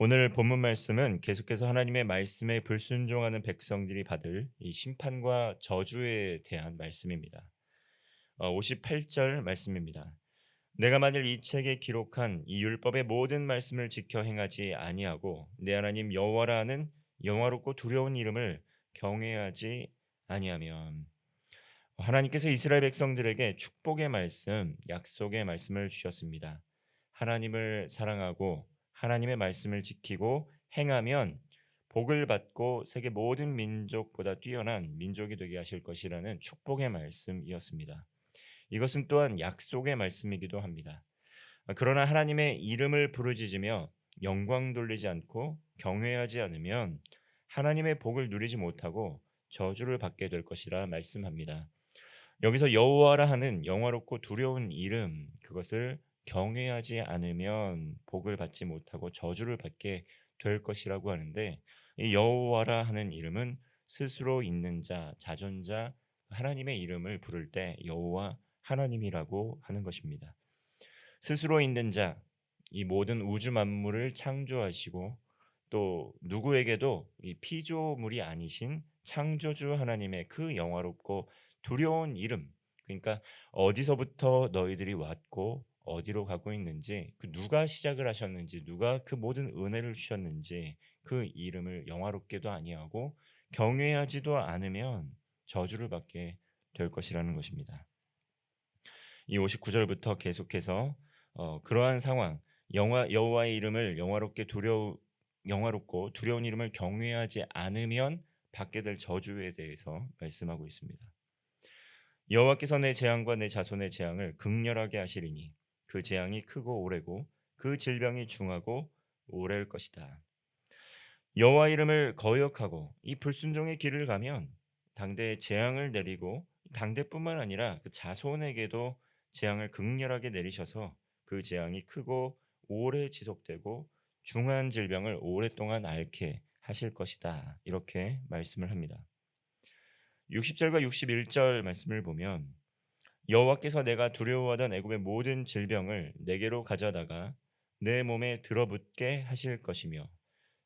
오늘 본문 말씀은 계속해서 하나님의 말씀에 불순종하는 백성들이 받을 이 심판과 저주에 대한 말씀입니다. 어, 58절 말씀입니다. 내가 만일 이 책에 기록한 이 율법의 모든 말씀을 지켜 행하지 아니하고 내 하나님 여호와라 하는 영화롭고 두려운 이름을 경외하지 아니하면 하나님께서 이스라엘 백성들에게 축복의 말씀, 약속의 말씀을 주셨습니다. 하나님을 사랑하고 하나님의 말씀을 지키고 행하면 복을 받고 세계 모든 민족보다 뛰어난 민족이 되게 하실 것이라는 축복의 말씀이었습니다. 이것은 또한 약속의 말씀이기도 합니다. 그러나 하나님의 이름을 부르짖으며 영광 돌리지 않고 경외하지 않으면 하나님의 복을 누리지 못하고 저주를 받게 될 것이라 말씀합니다. 여기서 여호와라 하는 영화롭고 두려운 이름 그것을 경외하지 않으면 복을 받지 못하고 저주를 받게 될 것이라고 하는데 이 여호와라 하는 이름은 스스로 있는 자, 자존자 하나님의 이름을 부를 때 여호와 하나님이라고 하는 것입니다. 스스로 있는 자, 이 모든 우주 만물을 창조하시고 또 누구에게도 이 피조물이 아니신 창조주 하나님의 그 영화롭고 두려운 이름, 그러니까 어디서부터 너희들이 왔고 어디로 가고 있는지, 그 누가 시작을 하셨는지, 누가 그 모든 은혜를 주셨는지 그 이름을 영화롭게도 아니하고 경외하지도 않으면 저주를 받게 될 것이라는 것입니다. 이 59절부터 계속해서 어, 그러한 상황, 영화 여호와의 이름을 영화롭게 두려 영화롭고 두려운 이름을 경외하지 않으면 받게 될 저주에 대해서 말씀하고 있습니다. 여호와께서 내 재앙과 내 자손의 재앙을 극렬하게 하시리니 그 재앙이 크고 오래고 그 질병이 중하고 오래일 것이다. 여호와 이름을 거역하고 이 불순종의 길을 가면 당대에 재앙을 내리고 당대뿐만 아니라 그 자손에게도 재앙을 극렬하게 내리셔서 그 재앙이 크고 오래 지속되고 중한 질병을 오랫동안 앓게 하실 것이다. 이렇게 말씀을 합니다. 60절과 61절 말씀을 보면 여호와께서 내가 두려워하던 애굽의 모든 질병을 내게로 가져다가 내 몸에 들어붙게 하실 것이며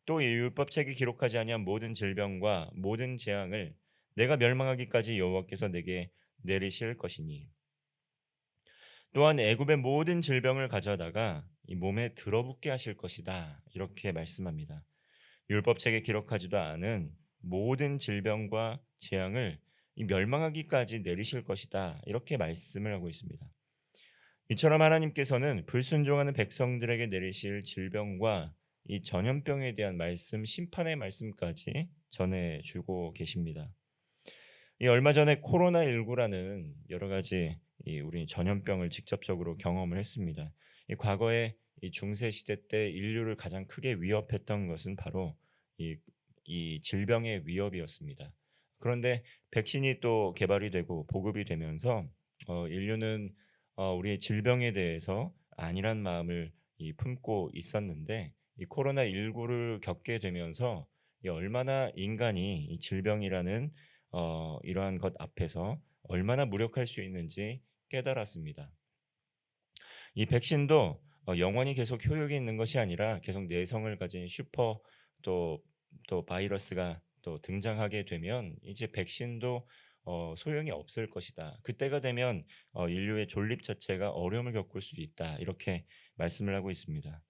또 이 율법책에 기록하지 아니한 모든 질병과 모든 재앙을 내가 멸망하기까지 여호와께서 내게 내리실 것이니 또한 애굽의 모든 질병을 가져다가 이 몸에 들어붙게 하실 것이다 이렇게 말씀합니다. 율법책에 기록하지도 않은 모든 질병과 재앙을 멸망하기까지 내리실 것이다. 이렇게 말씀을 하고 있습니다. 이처럼 하나님께서는 불순종하는 백성들에게 내리실 질병과 이 전염병에 대한 말씀, 심판의 말씀까지 전해주고 계십니다. 이 얼마 전에 코로나 19라는 여러 가지 우리 전염병을 직접적으로 경험을 했습니다. 이 과거에 이 중세 시대 때 인류를 가장 크게 위협했던 것은 바로 이, 이 질병의 위협이었습니다. 그런데 백신이 또 개발이 되고 보급이 되면서 어, 인류는 어, 우리의 질병에 대해서 안일한 마음을 이, 품고 있었는데 이 코로나 19를 겪게 되면서 이 얼마나 인간이 이 질병이라는 어, 이러한 것 앞에서 얼마나 무력할 수 있는지 깨달았습니다. 이 백신도 어, 영원히 계속 효력이 있는 것이 아니라 계속 내성을 가진 슈퍼 또, 또 바이러스가 또 등장하게 되면 이제 백신도 어, 소용이 없을 것이다. 그때가 되면 어, 인류의 존립 자체가 어려움을 겪을 수 있다. 이렇게 말씀을 하고 있습니다.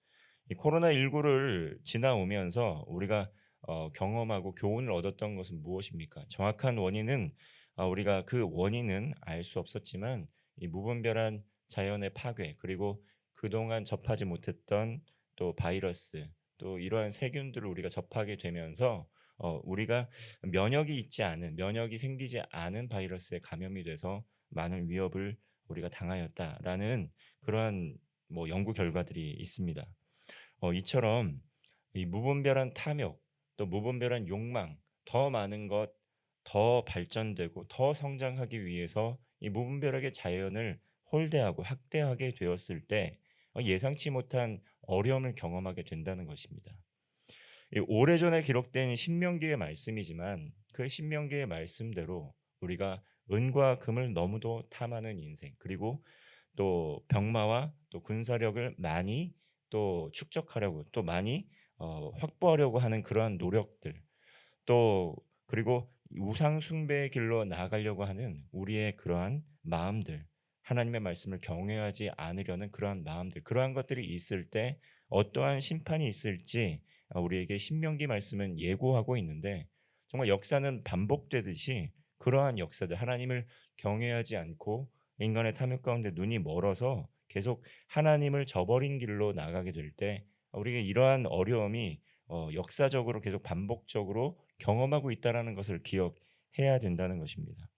이 코로나 19를 지나오면서 우리가 어, 경험하고 교훈을 얻었던 것은 무엇입니까? 정확한 원인은 어, 우리가 그 원인은 알 수 없었지만 이 무분별한 자연의 파괴 그리고 그동안 접하지 못했던 또 바이러스 또 이러한 세균들을 우리가 접하게 되면서 어, 우리가 면역이 있지 않은 면역이 생기지 않은 바이러스에 감염이 돼서 많은 위협을 우리가 당하였다라는 그러한 뭐 연구 결과들이 있습니다. 어, 이처럼 이 무분별한 탐욕 또 무분별한 욕망 더 많은 것 더 발전되고 더 성장하기 위해서 이 무분별하게 자연을 홀대하고 학대하게 되었을 때 어, 예상치 못한 어려움을 경험하게 된다는 것입니다. 오래전에 기록된 신명기의 말씀이지만 그 신명기의 말씀대로 우리가 은과 금을 너무도 탐하는 인생 그리고 또 병마와 또 군사력을 많이 또 축적하려고 또 많이 어 확보하려고 하는 그러한 노력들 또 그리고 우상 숭배의 길로 나아가려고 하는 우리의 그러한 마음들 하나님의 말씀을 경외하지 않으려는 그러한 마음들 그러한 것들이 있을 때 어떠한 심판이 있을지 아, 우리에게 신명기 말씀은 예고하고 있는데 정말 역사는 반복되듯이 그러한 역사들 하나님을 경외하지 않고 인간의 탐욕 가운데 눈이 멀어서 계속 하나님을 저버린 길로 나가게 될 때 우리에게 이러한 어려움이 어, 역사적으로 계속 반복적으로 경험하고 있다라는 것을 기억해야 된다는 것입니다.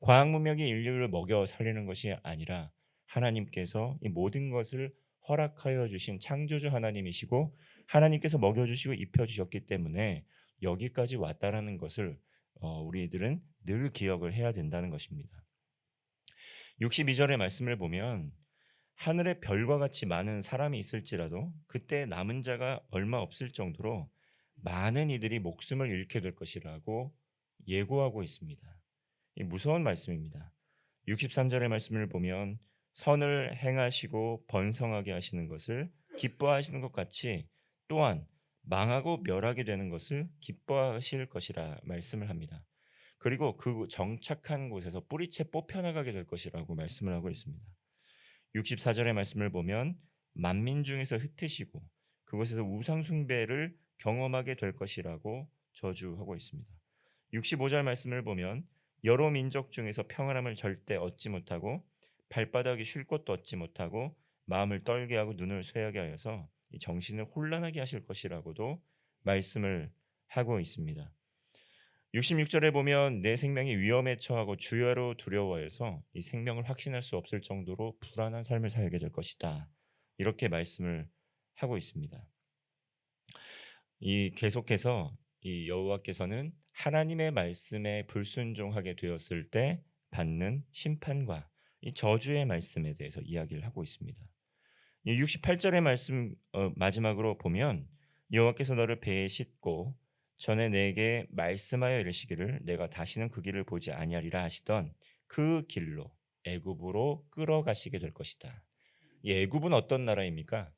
과학 문명이 인류를 먹여 살리는 것이 아니라 하나님께서 이 모든 것을 허락하여 주신 창조주 하나님이시고 하나님께서 먹여 주시고 입혀 주셨기 때문에 여기까지 왔다라는 것을 어, 우리들은 늘 기억을 해야 된다는 것입니다. 62절의 말씀을 보면 하늘의 별과 같이 많은 사람이 있을지라도 그때 남은 자가 얼마 없을 정도로 많은 이들이 목숨을 잃게 될 것이라고 예고하고 있습니다. 이 무서운 말씀입니다. 63절의 말씀을 보면 선을 행하시고 번성하게 하시는 것을 기뻐하시는 것 같이 또한 망하고 멸하게 되는 것을 기뻐하실 것이라 말씀을 합니다. 그리고 그 정착한 곳에서 뿌리채 뽑혀나가게 될 것이라고 말씀을 하고 있습니다. 64절의 말씀을 보면 만민 중에서 흩으시고 그곳에서 우상 숭배를 경험하게 될 것이라고 저주하고 있습니다. 65절 말씀을 보면 여러 민족 중에서 평안함을 절대 얻지 못하고 발바닥이 쉴 곳도 얻지 못하고 마음을 떨게 하고 눈을 쇠하게 하여서 이 정신을 혼란하게 하실 것이라고도 말씀을 하고 있습니다. 66절에 보면 내 생명이 위험에 처하고 주야로 두려워해서 이 생명을 확신할 수 없을 정도로 불안한 삶을 살게 될 것이다. 이렇게 말씀을 하고 있습니다. 이 계속해서 이 여호와께서는 하나님의 말씀에 불순종하게 되었을 때 받는 심판과 이 저주의 말씀에 대해서 이야기를 하고 있습니다. 68절의 말씀 어, 마지막으로 보면 여호와께서 너를 배에 싣고 전에 내게 말씀하여 이르시기를 내가 다시는 그 길을 보지 아니하리라 하시던 그 길로 애굽으로 끌어가시게 될 것이다. 이 애굽은 어떤 나라입니까?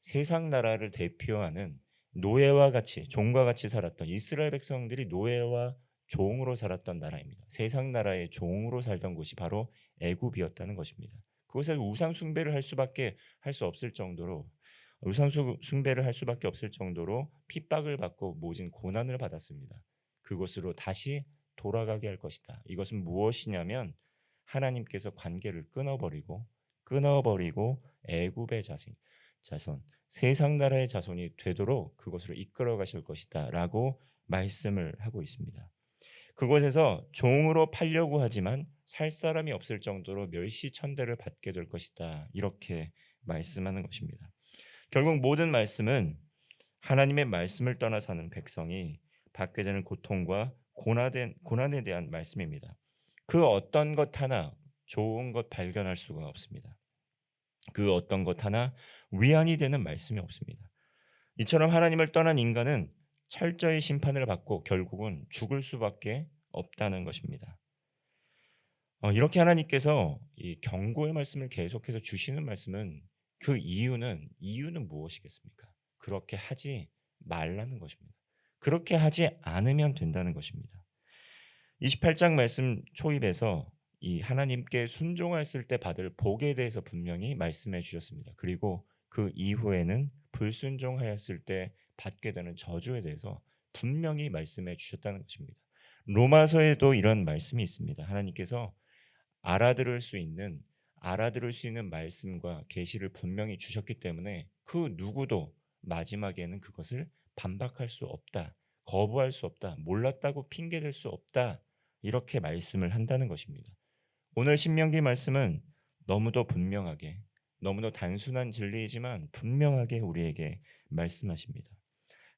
세상 나라를 대표하는 노예와 같이 종과 같이 살았던 이스라엘 백성들이 노예와 종으로 살았던 나라입니다. 세상 나라의 종으로 살던 곳이 바로 애굽이었다는 것입니다. 그곳에 우상 숭배를 할 수밖에 할 수 없을 정도로 우상 숭배를 할 수밖에 없을 정도로 핍박을 받고 모진 고난을 받았습니다. 그곳으로 다시 돌아가게 할 것이다. 이것은 무엇이냐면 하나님께서 관계를 끊어버리고 끊어버리고 애굽의 자손, 자손 세상 나라의 자손이 되도록 그곳으로 이끌어 가실 것이다라고 말씀을 하고 있습니다. 그곳에서 종으로 팔려고 하지만 살 사람이 없을 정도로 멸시천대를 받게 될 것이다. 이렇게 말씀하는 것입니다. 결국 모든 말씀은 하나님의 말씀을 떠나 사는 백성이 받게 되는 고통과 고난에, 고난에 대한 말씀입니다. 그 어떤 것 하나 좋은 것 발견할 수가 없습니다. 그 어떤 것 하나 위안이 되는 말씀이 없습니다. 이처럼 하나님을 떠난 인간은 철저히 심판을 받고 결국은 죽을 수밖에 없다는 것입니다. 어, 이렇게 하나님께서 이 경고의 말씀을 계속해서 주시는 말씀은 그 이유는 이유는 무엇이겠습니까? 그렇게 하지 말라는 것입니다. 그렇게 하지 않으면 된다는 것입니다. 28장 말씀 초입에서 이 하나님께 순종했을 때 받을 복에 대해서 분명히 말씀해 주셨습니다. 그리고 그 이후에는 불순종하였을 때 받게 되는 저주에 대해서 분명히 말씀해 주셨다는 것입니다. 로마서에도 이런 말씀이 있습니다. 하나님께서 알아들을 수 있는 알아들을 수 있는 말씀과 계시를 분명히 주셨기 때문에 그 누구도 마지막에는 그것을 반박할 수 없다. 거부할 수 없다. 몰랐다고 핑계댈 수 없다. 이렇게 말씀을 한다는 것입니다. 오늘 신명기 말씀은 너무도 분명하게 너무도 단순한 진리이지만 분명하게 우리에게 말씀하십니다.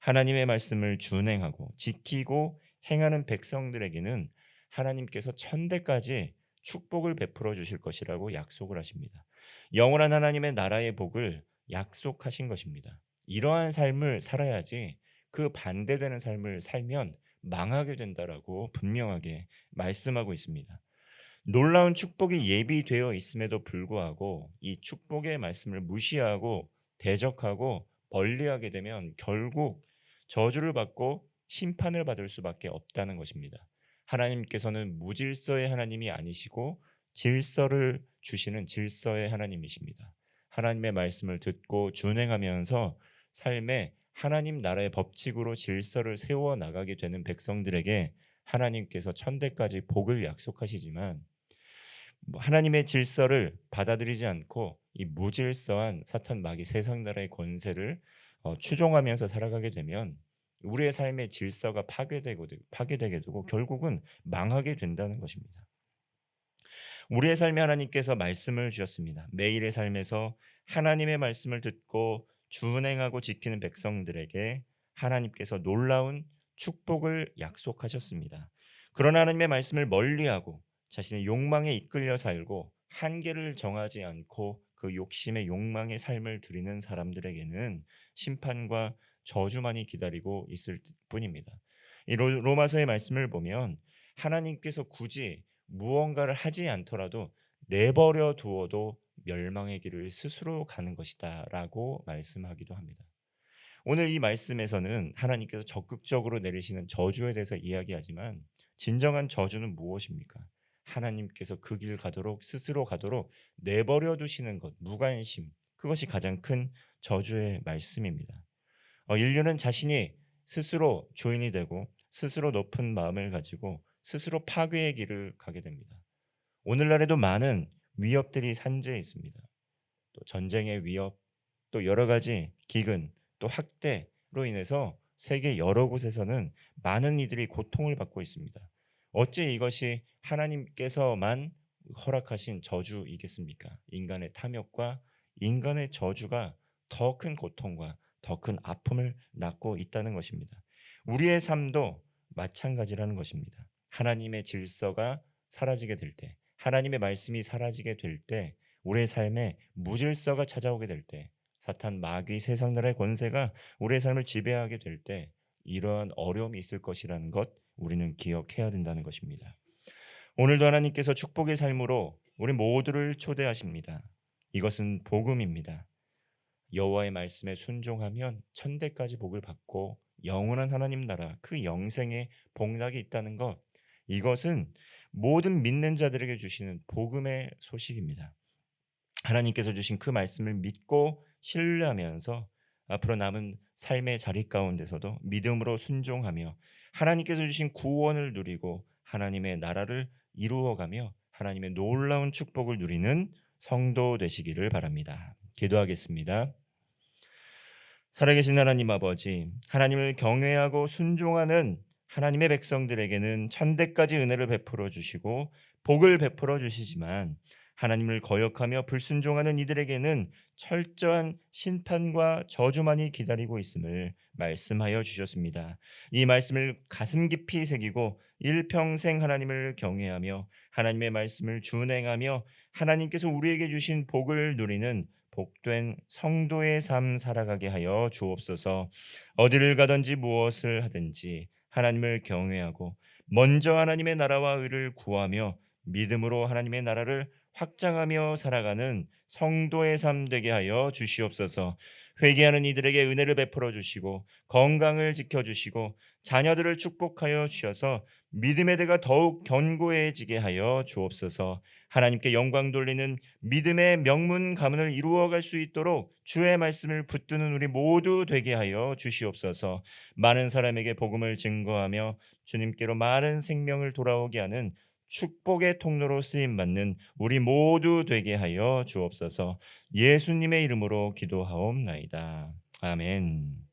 하나님의 말씀을 준행하고 지키고 행하는 백성들에게는 하나님께서 천대까지 축복을 베풀어 주실 것이라고 약속을 하십니다. 영원한 하나님의 나라의 복을 약속하신 것입니다. 이러한 삶을 살아야지 그 반대되는 삶을 살면 망하게 된다라고 분명하게 말씀하고 있습니다. 놀라운 축복이 예비되어 있음에도 불구하고 이 축복의 말씀을 무시하고 대적하고 멀리하게 되면 결국 저주를 받고 심판을 받을 수밖에 없다는 것입니다. 하나님께서는 무질서의 하나님이 아니시고 질서를 주시는 질서의 하나님이십니다. 하나님의 말씀을 듣고 준행하면서 삶에 하나님 나라의 법칙으로 질서를 세워 나가게 되는 백성들에게 하나님께서 천대까지 복을 약속하시지만 뭐 하나님의 질서를 받아들이지 않고 이 무질서한 사탄 마귀 세상 나라의 권세를 어, 추종하면서 살아가게 되면 우리의 삶의 질서가 파괴되고 파괴되게 되고 결국은 망하게 된다는 것입니다. 우리의 삶에 하나님께서 말씀을 주셨습니다. 매일의 삶에서 하나님의 말씀을 듣고 준행하고 지키는 백성들에게 하나님께서 놀라운 축복을 약속하셨습니다. 그러나 하나님의 말씀을 멀리하고 자신의 욕망에 이끌려 살고 한계를 정하지 않고 그 욕심의 욕망의 삶을 드리는 사람들에게는 심판과 저주만이 기다리고 있을 뿐입니다. 이 로마서의 말씀을 보면 하나님께서 굳이 무언가를 하지 않더라도 내버려 두어도 멸망의 길을 스스로 가는 것이다라고 말씀하기도 합니다. 오늘 이 말씀에서는 하나님께서 적극적으로 내리시는 저주에 대해서 이야기하지만 진정한 저주는 무엇입니까? 하나님께서 그 길 가도록 스스로 가도록 내버려 두시는 것, 무관심. 그것이 가장 큰 저주의 말씀입니다. 어, 인류는 자신이 스스로 주인이 되고 스스로 높은 마음을 가지고 스스로 파괴의 길을 가게 됩니다. 오늘날에도 많은 위협들이 산재해 있습니다. 또 전쟁의 위협, 또 여러 가지 기근, 또 학대로 인해서 세계 여러 곳에서는 많은 이들이 고통을 받고 있습니다. 어찌 이것이 하나님께서만 허락하신 저주이겠습니까? 인간의 탐욕과 인간의 저주가 더 큰 고통과 더 큰 아픔을 낳고 있다는 것입니다. 우리의 삶도 마찬가지라는 것입니다. 하나님의 질서가 사라지게 될 때, 하나님의 말씀이 사라지게 될 때, 우리의 삶에 무질서가 찾아오게 될 때, 사탄 마귀 세상 나라의 권세가 우리의 삶을 지배하게 될 때, 이러한 어려움이 있을 것이라는 것 우리는 기억해야 된다는 것입니다. 오늘도 하나님께서 축복의 삶으로 우리 모두를 초대하십니다. 이것은 복음입니다. 여호와의 말씀에 순종하면 천대까지 복을 받고 영원한 하나님 나라 그 영생의 복락이 있다는 것 이것은 모든 믿는 자들에게 주시는 복음의 소식입니다. 하나님께서 주신 그 말씀을 믿고 신뢰하면서 앞으로 남은 삶의 자리 가운데서도 믿음으로 순종하며 하나님께서 주신 구원을 누리고 하나님의 나라를 이루어가며 하나님의 놀라운 축복을 누리는 성도 되시기를 바랍니다. 기도하겠습니다. 살아계신 하나님 아버지, 하나님을 경외하고 순종하는 하나님의 백성들에게는 천대까지 은혜를 베풀어 주시고 복을 베풀어 주시지만 하나님을 거역하며 불순종하는 이들에게는 철저한 심판과 저주만이 기다리고 있음을 말씀하여 주셨습니다. 이 말씀을 가슴 깊이 새기고 일평생 하나님을 경외하며 하나님의 말씀을 준행하며 하나님께서 우리에게 주신 복을 누리는 복된 성도의 삶 살아가게 하여 주옵소서. 어디를 가든지 무엇을 하든지 하나님을 경외하고 먼저 하나님의 나라와 의를 구하며 믿음으로 하나님의 나라를 확장하며 살아가는 성도의 삶 되게 하여 주시옵소서. 회개하는 이들에게 은혜를 베풀어 주시고 건강을 지켜 주시고 자녀들을 축복하여 주셔서 믿음의 대가 더욱 견고해지게 하여 주옵소서. 하나님께 영광 돌리는 믿음의 명문 가문을 이루어갈 수 있도록 주의 말씀을 붙드는 우리 모두 되게 하여 주시옵소서. 많은 사람에게 복음을 증거하며 주님께로 많은 생명을 돌아오게 하는 축복의 통로로 쓰임 받는 우리 모두 되게 하여 주옵소서. 예수님의 이름으로 기도하옵나이다. 아멘.